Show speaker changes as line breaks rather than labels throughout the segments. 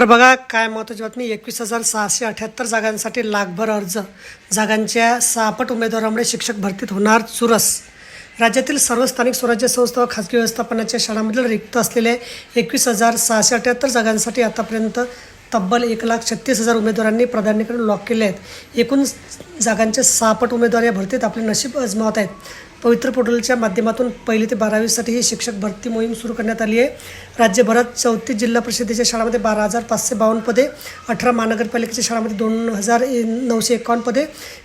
तर बघा काय महत्त्वाची बातमी एकवीस हजार सहाशे अठ्याहत्तर जागांसाठी लाखभर अर्ज. जागांच्या सहापट उमेदवारामुळे शिक्षक भरतीत होणार चुरस. राज्यातील सर्व स्थानिक स्वराज्य संस्था व खाजगी व्यवस्थापनाच्या शाळांमधील रिक्त असलेल्या एकवीस हजार सहाशे अठ्याहत्तर जागांसाठी आतापर्यंत तब्बल एक लाख छत्तीस हजार उमेदवारांनी प्राधान्यक्रम लॉक केले आहेत. एकूण जागांचे सहापट उमेदवार या भरतीत आपले नशीब अजमावत आहेत. पवित्र पोर्टलच्या माध्यमातून पहिली ते बारावीसाठी ही शिक्षक भरती मोहीम सुरू करण्यात आली आहे. राज्यभरात चौतीस जिल्हा परिषदेच्या शाळांमध्ये बारा हजार पाचशे बावन्न पदे अठरा महानगरपालिकेच्या शाळांमध्ये दोन हजार ए- नऊशे एकावन्न पदे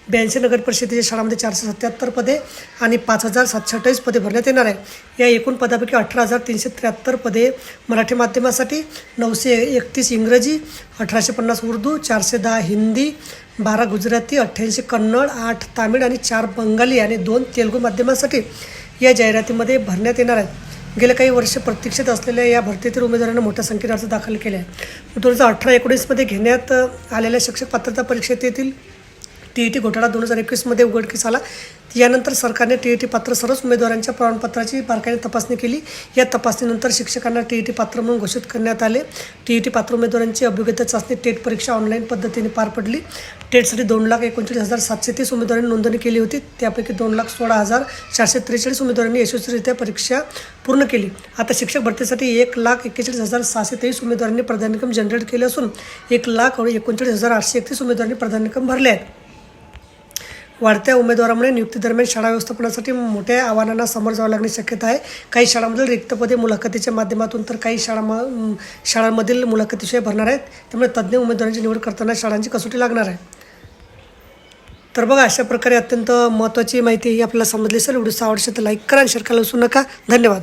ब्याऐंशी नगर परिषदेच्या शाळांमध्ये चारशे सत्याहत्तर पदे आणि पाच हजार सातशे अठ्ठावीस पदे भरण्यात येणार आहे. या एकूण पदापैकी अठरा हजार तीनशे त्र्याहत्तर पदे मराठी माध्यमासाठी नऊशे एकतीस इंग्रजी अठराशे पन्नास उर्दू चारशे दहा हिंदी बारा गुजराती अठ्ठ्याऐंशी कन्नड आठ तामिळ आणि चार बंगाली आणि दोन तेलुगू माध्यमासाठी या जाहिरातीमध्ये भरण्यात येणार आहेत. गेल्या काही वर्ष प्रतीक्षेत असलेल्या या भरतीतील उमेदवारांना मोठ्या संख्येने अर्ज दाखल केले आहे दोन हजार अठरा एकोणीसमध्ये घेण्यात आलेल्या शिक्षक पात्रता परीक्षेत येथील टी ई टी घोटाळा दोन हजार एकवीसमध्ये उघडकीस आला. यानंतर सरकारने टी ई टी पात्र सर्वच उमेदवारांच्या प्रमाणपत्राची बारकाईने तपासणी केली. या तपासणीनंतर शिक्षकांना टी ई टी पात्र म्हणून घोषित करण्यात आले. टी ई टी पात्र उमेदवारांची अभियोग्यता चाचणी टेट परीक्षा ऑनलाईन पद्धतीने पार पडली. टेटसाठी दोन लाख एकोणचाळीस हजार सातशे तीस उमेदवारांनी नोंदणी केली होती. त्यापैकी दोन लाख सोळा हजार चारशे त्रेचाळीस उमेदवारांनी यशस्वीरित्या परीक्षा पूर्ण केली. आता शिक्षक भरतीसाठी एक लाख एक्केचाळीस हजार सहाशे तेवीस उमेदवारांनी प्राधान्यक्रम जनरेट केले असून एक लाख एकोणचाळीस हजार आठशे एकतीस उमेदवारांनी प्राधान्यक्रम भरले आहेत. वाढत्या उमेदवारामुळे नियुक्तीदरम्यान शाळा व्यवस्थापनासाठी मोठ्या आव्हानांना समोर जावं लागण्याची शक्यता आहे. काही शाळांमधील रिक्तपदे मुलाखतीच्या माध्यमातून तर काही शाळा शाळांमधील मुलाखतीशिवाय भरणार आहेत. त्यामुळे तज्ज्ञ उमेदवारांची निवड करताना शाळांची कसोटी लागणार आहे. तर बघा अशा प्रकारे अत्यंत महत्त्वाची माहिती ही आपल्याला समजली असेल. व्हिडिओ आवडशे तर लाईक करा आणि शेअर करायला विसरू नका. धन्यवाद.